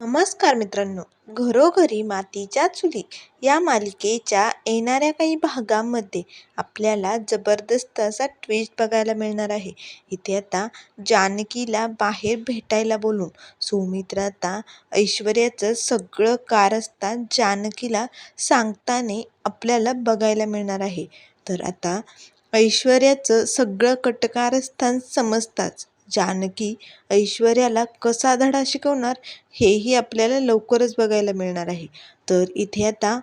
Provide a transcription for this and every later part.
नमस्कार मित्रांनो. घरोघरी मातीच्या चुली या मालिकेच्या येणाऱ्या काही भागांमध्ये आपल्याला जबरदस्त असा ट्विस्ट बघायला मिळणार आहे. इथे आता जानकीला बाहेर भेटायला बोलून सौमित्र आता ऐश्वर्याचं सगळं कारस्थान जानकीला सांगताना आपल्याला बघायला मिळणार आहे. तर आता ऐश्वर्याचं सगळं कटकारस्थान समजताच जानकी ऐश्वर्याला कसा धडा शिकवणार हेही आपल्याला लवकरच बघायला मिळणार आहे. तर इथे आता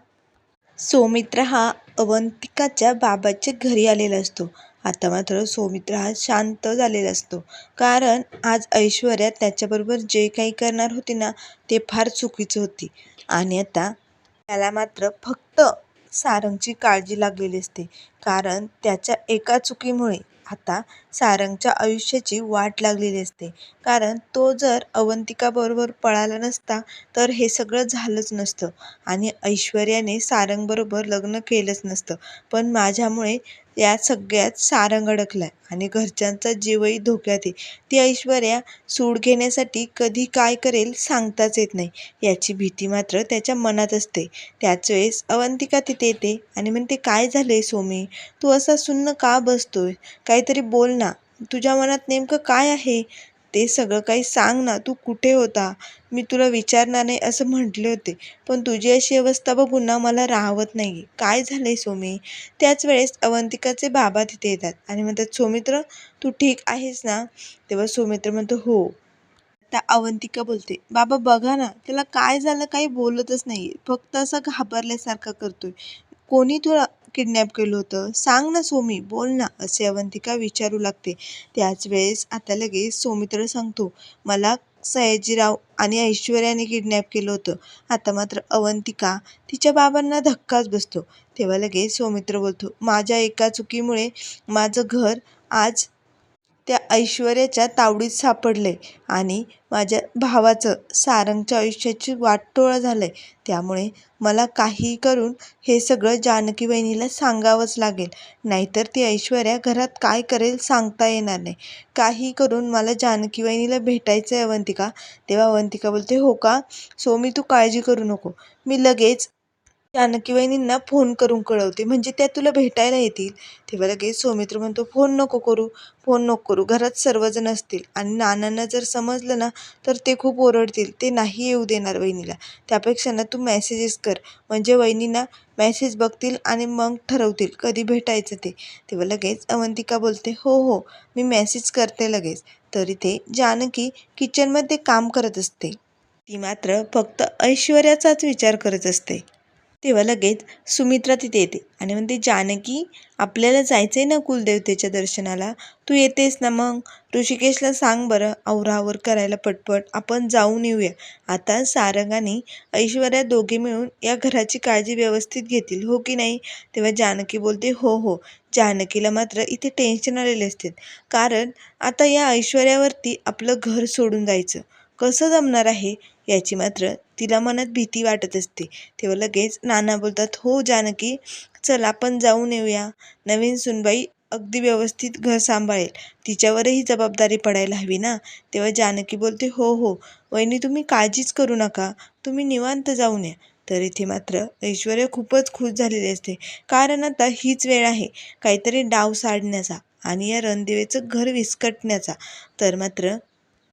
सौमित्र हा अवंतिकाच्या बाबाच्या घरी आलेला असतो. आता मात्र सौमित्र हा शांत झालेला असतो. कारण आज ऐश्वर्या त्याच्याबरोबर जे काही करणार होती ना ते फार चुकीचं होती. आणि आता त्याला मात्र फक्त सारंगची काळजी लागलेली असते. कारण त्याच्या एका चुकीमुळे आता सारंगच्या आयुष्याची वाट लागलेली असते. कारण तो जर अवंतिकाबरोबर पळाला नसता तर हे सगळं झालंच नसतं. आणि ऐश्वर्याने सारंगबरोबर लग्न केलंच नसतं. पण माझ्यामुळे या सगळ्यात सारंग अडकलाय आणि घरच्यांचा जीवही धोक्यात आहे. ती ऐश्वर्या सूड घेण्यासाठी कधी काय करेल सांगताच येत नाही. याची भीती मात्र त्याच्या मनात असते. त्याच वेळेस अवंतिका तिथे येते आणि म्हणते काय झालंय सोमी? तू असा सुन्न का बसतोय? काहीतरी बोल ना. तुझ्या मनात नेमकं काय आहे? ते सगळं काही सांग ना. तू कुठे होता? मी तुला विचारणार नाही असं म्हटले होते. पण तुझी अशी अवस्था बघून ना मला राहवत नाही काय झालं आहे सोमी? त्याच वेळेस अवंतिकाचे बाबा तिथे येतात आणि म्हणतात सौमित्र तू ठीक आहेस ना? तेव्हा सौमित्र म्हणतो हो. आता अवंतिका बोलते बाबा बघा ना. त्याला काय झालं काही बोलतच नाही फक्त असं घाबरल्यासारखं करतोय. कोणी तुला किडनॅप केलं होतं. सांग ना सोमी बोल ना असे अवंतिका विचारू लागते. त्याच वेळेस आता लगेच सौमित्र सांगतो मला सयाजीराव आणि ऐश्वर्याने किडनॅप केलं होतं. आता मात्र अवंतिका तिच्या बाबांना धक्काच बसतो. तेव्हा लगेच सौमित्र बोलतो माझ्या एका चुकीमुळे माझं घर आज त्या ऐश्वर्याच्या तावडीत सापडले आणि माझ्या भावाचं सारंगच्या आयुष्याची वाटोळं झालंय. त्यामुळे मला काही करून हे सगळं जानकी वहिनीला सांगावंच लागेल. नाहीतर ती ऐश्वर्या घरात काय करेल सांगता येणार नाही. काही करून मला जानकी वहिनीला भेटायचं आहे अवंतिका. तेव्हा अवंतिका बोलते हो का? सो मी तू काळजी करू नको. मी लगेच जानकी वहिनींना फोन करून कळवते. म्हणजे त्या तुला भेटायला येतील. तेव्हा लगेच सौमित्र म्हणतो फोन नको करू. फोन नको करू. घरात सर्वजण असतील. आणि नानांना जर समजलं ना तर ते खूप ओरडतील. ते नाही येऊ देणार वहिनीला. त्यापेक्षा ना तू मेसेजेस कर. म्हणजे वहिनींना मेसेज बघतील आणि मग ठरवतील कधी भेटायचं ते. तेव्हा लगेच अवंतिका बोलते हो हो. मी मेसेज करते लगेच. तरी ते जानकी किचनमध्ये काम करत असते. ती मात्र फक्त ऐश्वर्याचाच विचार करत असते. तेव्हा लगेच सुमित्रा तिथे येते आणि म्हणते जानकी आपल्याला जायचं आहे ना कुलदेवतेच्या दर्शनाला? तू येतेस ना मग? ऋषिकेशला सांग बरं आवरावर करायला पटपट. आपण जाऊन येऊया. आता सारंग आणि ऐश्वर्या दोघे मिळून या घराची काळजी व्यवस्थित घेतील हो की नाही? तेव्हा जानकी बोलते हो हो. जानकीला मात्र इथे टेन्शन आलेले असते. कारण आता या ऐश्वर्यावरती आपलं घर सोडून जायचं. कसं जमणार आहे याची मात्र तिला मनात भीती वाटत असते. तेव्हा लगेच नाना बोलतात हो जानकी चल आपण जाऊन येऊया. नवीन सुनबाई अगदी व्यवस्थित घर सांभाळेल. तिच्यावरही जबाबदारी पडायला हवी ना? तेव्हा जानकी बोलते हो हो. वहिनी तुम्ही काळजीच करू नका. तुम्ही निवांत जाऊन या. तर इथे मात्र ऐश्वर्या खूपच खुश झालेली असते. कारण आता हीच वेळ आहे. काहीतरी डाव साडण्याचा आणि या रणदेवेचं घर विस्कटण्याचा. तर मात्र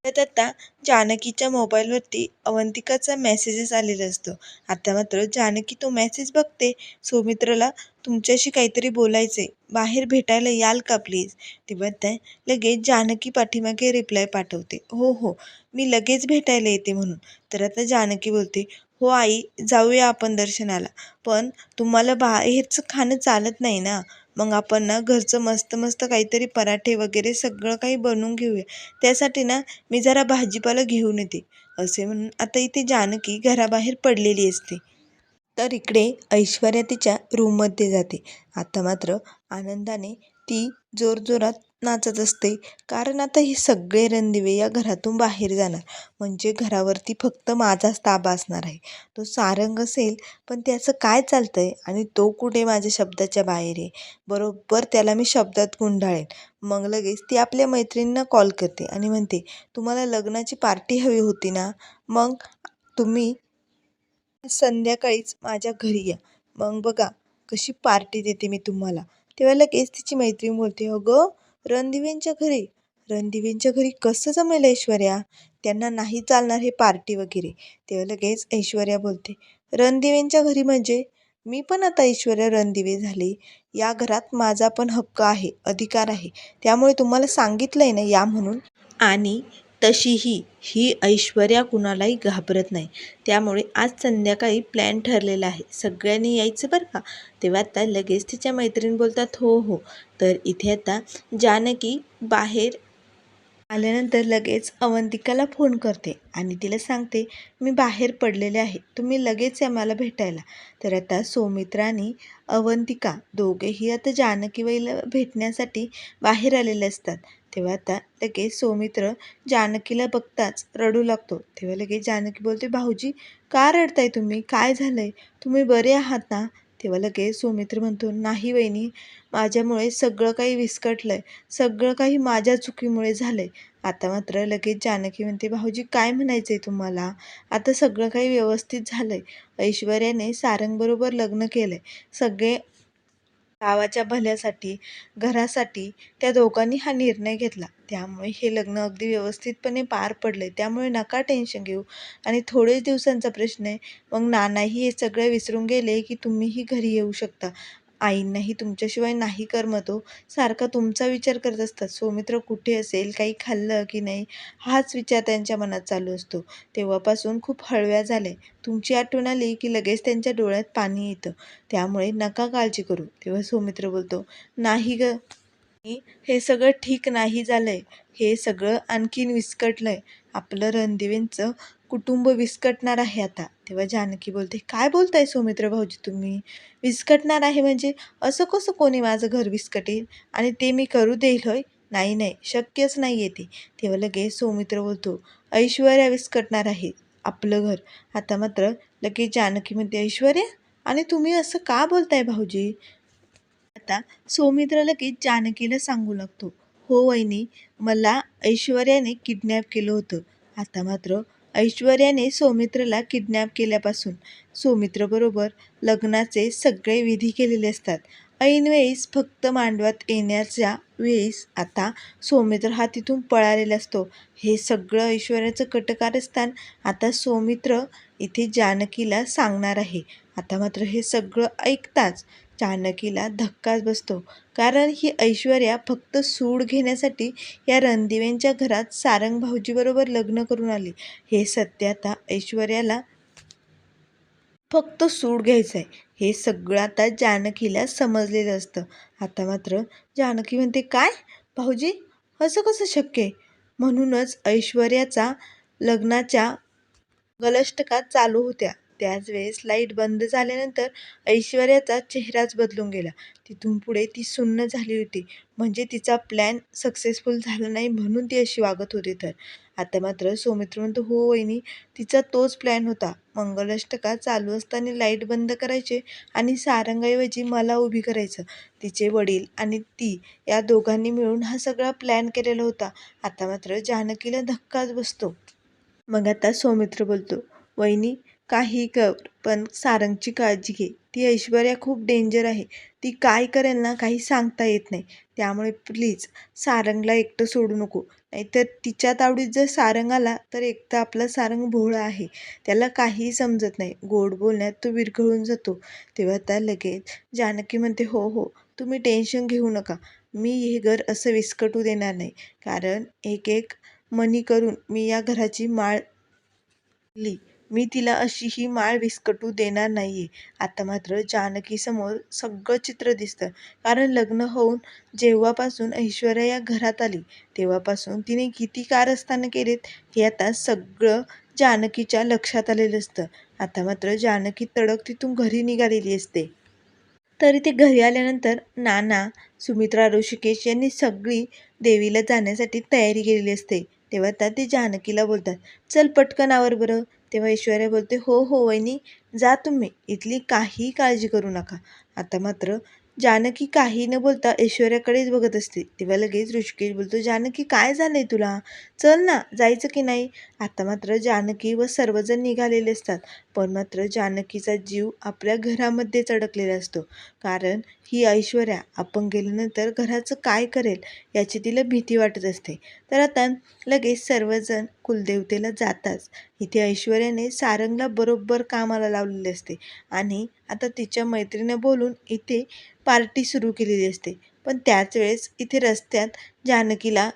तर आता जानकीच्या मोबाईलवरती अवंतिकाचा मेसेजेस आलेला असतो. आता मात्र जानकी तो मेसेज बघते. सौमित्रला तुमच्याशी काहीतरी बोलायचे बाहेर भेटायला याल का प्लीज ती बघताय लगेच जानकी पाठीमागे रिप्लाय पाठवते. हो हो मी लगेच भेटायला येते म्हणून. तर आता जानकी बोलते हो आई जाऊया आपण दर्शनाला. पण तुम्हाला बाहेरचं खाणं चालत नाही ना. मग आपण ना घरचं मस्त मस्त काहीतरी पराठे वगैरे सगळं काही बनवून घेऊया. त्यासाठी ना मी जरा भाजीपाला घेऊन येते. असे म्हणून आता इथे जानकी घराबाहेर पडलेली असते. तर इकडे ऐश्वर्या तिच्या रूममध्ये जाते. आता मात्र आनंदाने ती जोरजोरात नाचत असते. कारण आता हे सगळे रणदिवे या घरातून बाहेर जाणार. म्हणजे घरावरती फक्त माझाच ताबा असणार आहे. तो सारंग असेल पण त्याचं काय चालतं आहे आणि तो कुठे माझ्या शब्दाच्या बाहेर आहे? बरोबर त्याला मी शब्दात गुंडाळेन. मग लगेच ती आपल्या मैत्रिणींना कॉल करते आणि म्हणते तुम्हाला लग्नाची पार्टी हवी होती ना? मग तुम्ही संध्याकाळीच माझ्या घरी या. मग बघा कशी पार्टी देते मी तुम्हाला. तेव्हा लगेच तिची मैत्रीण बोलते अगं रणदिवेंच्या घरी. रणदिवेंच्या घरी कसं जमेल ऐश्वर्या? त्यांना नाही चालणार हे पार्टी वगैरे. तेव्हा लगेच ऐश्वर्या बोलते रणदिवेंच्या घरी म्हणजे? मी पण आता ऐश्वर्या रणदिवे झाली. या घरात माझा पण हक्क आहे अधिकार आहे. त्यामुळे तुम्हाला सांगितलं आहे ना या म्हणून? आणि तशीही ही ऐश्वर्या कुणालाही घाबरत नाही. त्यामुळे आज संध्याकाळी प्लॅन ठरलेला आहे. सगळ्यांनी यायचं बरं का? तेव्हा आता लगेच तिच्या मैत्रीण बोलतात हो हो. तर इथे आता जानकी बाहेर आल्यानंतर लगेच अवंतिकाला फोन करते आणि तिला सांगते मी बाहेर पडलेले आहे तुम्ही लगेच या मला भेटायला. तर आता सौमित्रा आणि अवंतिका दोघेही आता जानकीबाईला भेटण्यासाठी बाहेर आलेले असतात. तेव्हा आता लगेच सौमित्र जानकीला बघताच रडू लागतो. तेव्हा लगेच जानकी बोलते भाऊजी का रडताय तुम्ही? काय झालंय? तुम्ही बरे आहात ना? तेव्हा लगेच. सौमित्र म्हणतो नाही वहिनी माझ्यामुळे सगळं काही विस्कटलंय. सगळं काही माझ्या चुकीमुळे झालंय. आता मात्र लगेच जानकी म्हणते भाऊजी काय म्हणायचं आहे तुम्हाला? आता सगळं काही व्यवस्थित झालं आहे ऐश्वर्याने सारंगबरोबर लग्न केलं आहे सगळे गावाच्या भल्यासाठी घरासाठी त्या दोघांनी हा निर्णय घेतला. त्यामुळे हे लग्न अगदी व्यवस्थितपणे पार पडले. त्यामुळे नका टेन्शन घेऊ. आणि थोडेच दिवसांचा प्रश्न आहे. मग नानाही हे सगळं विसरून गेले की तुम्हीही घरी येऊ शकता. आईंनाही तुमच्याशिवाय नाही करमत. हो सारखा तुमचा विचार करत असतात. सौमित्र कुठे असेल काही खाल्लं की नाही हाच विचार त्यांच्या मनात चालू असतो. तेव्हापासून खूप हळव्या झाल्या. तुमची आठवण आली की लगेच त्यांच्या डोळ्यात पाणी येतं. त्यामुळे नका काळजी करू. तेव्हा सौमित्र बोलतो नाही ग. हे सगळं ठीक नाही झालंय. हे सगळं आणखीन विस्कटलंय. आपलं रणदिवेंचं कुटुंब विस्कटणार आहे आता. तेव्हा जानकी बोलते काय बोलताय सौमित्र भाऊजी तुम्ही? विस्कटणार आहे म्हणजे असं कसं कोणी माझं घर विस्कटेल? आणि ते मी करू देईल होय? नाही नाही शक्यच नाही आहे ते. तेव्हा लगेच सौमित्र बोलतो ऐश्वर्या विस्कटणार आहे आपलं घर. आता मात्र लगेच जानकी म्हणते ऐश्वर्या आणि तुम्ही असं का बोलताय भाऊजी? आता सौमित्र लगेच जानकीला सांगू लागतो हो वहिनी मला ऐश्वर्याने किडनॅप केलं होतं. आता मात्र ऐश्वर्याने सौमित्रला किडनॅप केल्यापासून सौमित्रबरोबर लग्नाचे सगळे विधी केलेले असतात. ऐनवेळीस फक्त मांडवात येण्याच्या वेळीस आता सौमित्र हा तिथून पळालेला असतो. हे सगळं ऐश्वर्याचं कटकारस्थान आता सौमित्र इथे जानकीला सांगणार आहे. आता मात्र हे सगळं ऐकताच जानकीला धक्काच बसतो. कारण ही ऐश्वर्या फक्त सूड घेण्यासाठी या रणदिवेंच्या घरात सारंग भाऊजीबरोबर लग्न करून आली. हे सत्य आता ऐश्वर्याला फक्त सूड घ्यायचं आहे हे सगळं आता जानकीला समजलेलं असतं. आता मात्र जानकी म्हणते काय? भाऊजी असं कसं शक्य आहे? म्हणूनच ऐश्वर्याचा लग्नाच्या गलष्टका चालू होत्या. त्याच वेळेस लाइट बंद झाल्यानंतर ऐश्वर्याचा चेहराच बदलून गेला. तिथून पुढे ती सुन्न झाली होती. म्हणजे तिचा प्लॅन सक्सेसफुल झाला नाही म्हणून ती अशी वागत होती तर. आता मात्र सौमित्र म्हणतो हो वहिनी तिचा तोच प्लॅन होता. मंगलाष्टका चालू असताना लाइट बंद करायचे आणि सारंगाऐवजी मला उभी करायचं. तिचे वडील आणि ती या दोघांनी मिळून हा सगळा प्लॅन केलेला होता. आता मात्र जानकीला धक्काच बसतो. मग आता सौमित्र बोलतो वहिनी काही कर पण सारंगची काळजी घे. ती ऐश्वर्या खूप डेंजर आहे. ती काय करेल ना काही सांगता येत नाही. त्यामुळे प्लीज सारंगला एकटं सोडू नको. नाहीतर तिच्या तावडीत जर सारंग आला तर एकटा आपला सारंग भोळा आहे. त्याला काहीही समजत नाही. गोड बोलण्यात तो विरघळून जातो. तेव्हा त्या लगेच जानकी म्हणते हो हो तुम्ही टेन्शन घेऊ नका. मी हे घर असं विस्कटू देणार नाही. कारण एक एक मनी करून मी या घराची माळ ली. मी तिला अशी ही माळ विस्कटू देणार नाही आहे आता मात्र जानकीसमोर सगळं चित्र दिसतं. कारण लग्न होऊन जेव्हापासून ऐश्वर्या या घरात आली तेव्हापासून तिने किती कारस्थानं केलीत हे आता सगळं जानकीच्या लक्षात आलेलं असतं. आता मात्र जानकी तडक तिथून घरी निघालेली असते. तरी ते घरी आल्यानंतर नाना सुमित्रा ऋषिकेश यांनी सगळी देवीला जाण्यासाठी तयारी केलेली असते. तेव्हा त्या ते जानकीला बोलतात चल पटकन आवर बरं. तेव्हा ऐश्वर्या बोलते हो हो वहिनी जा तुम्ही. इथली काही काळजी करू नका. आता मात्र जानकी काही न बोलता ऐश्वर्याकडेच बघत असते. तेव्हा लगेच ऋषिकेश बोलतो जानकी काय झालंय तुला? चल ना जायचं की नाही? आता मात्र जानकी व सर्वजण निघालेले असतात. पण मात्र जानकीचा जीव आपल्या घरामध्येच अडकलेला असतो. कारण ही ऐश्वर्या आपण गेल्यानंतर घराचं काय करेल याची तिला भीती वाटत असते. तर आता लगेच सर्वजण कुलदेवतेला जाताच इथे ऐश्वर्याने सारंगला बरोबर कामाला लावलेले असते आणि आता तिच्या मैत्रिणी बोलून इथे पार्टी सुरू केलेली असते. पण त्याच वेळेस इथे रस्त्यात जानकीला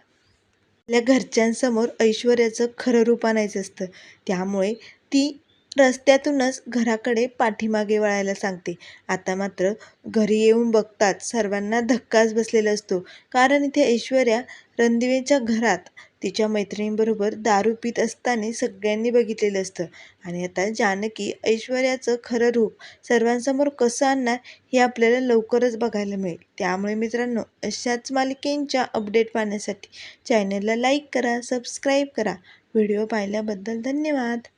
आपल्या घरच्यांसमोर ऐश्वर्याचं खरं रूप आणायचं असतं. त्यामुळे ती रस्त्यातूनच घराकडे पाठीमागे वळायला सांगते. आता मात्र घरी येऊन बघतात सर्वांना धक्काच बसलेला असतो. कारण इथे ऐश्वर्या रणदिवेच्या घरात तिच्या मैत्रिणींबरोबर दारू पित असताना सगळ्यांनी बघितलेलं असतं. आणि आता जानकी ऐश्वर्याचं खरं रूप सर्वांसमोर कसं आणणार हे आपल्याला लवकरच बघायला मिळेल. त्यामुळे मित्रांनो अशाच मालिकेंच्या अपडेट पाहण्यासाठी चॅनलला लाईक करा सबस्क्राईब करा. व्हिडिओ पाहिल्याबद्दल धन्यवाद.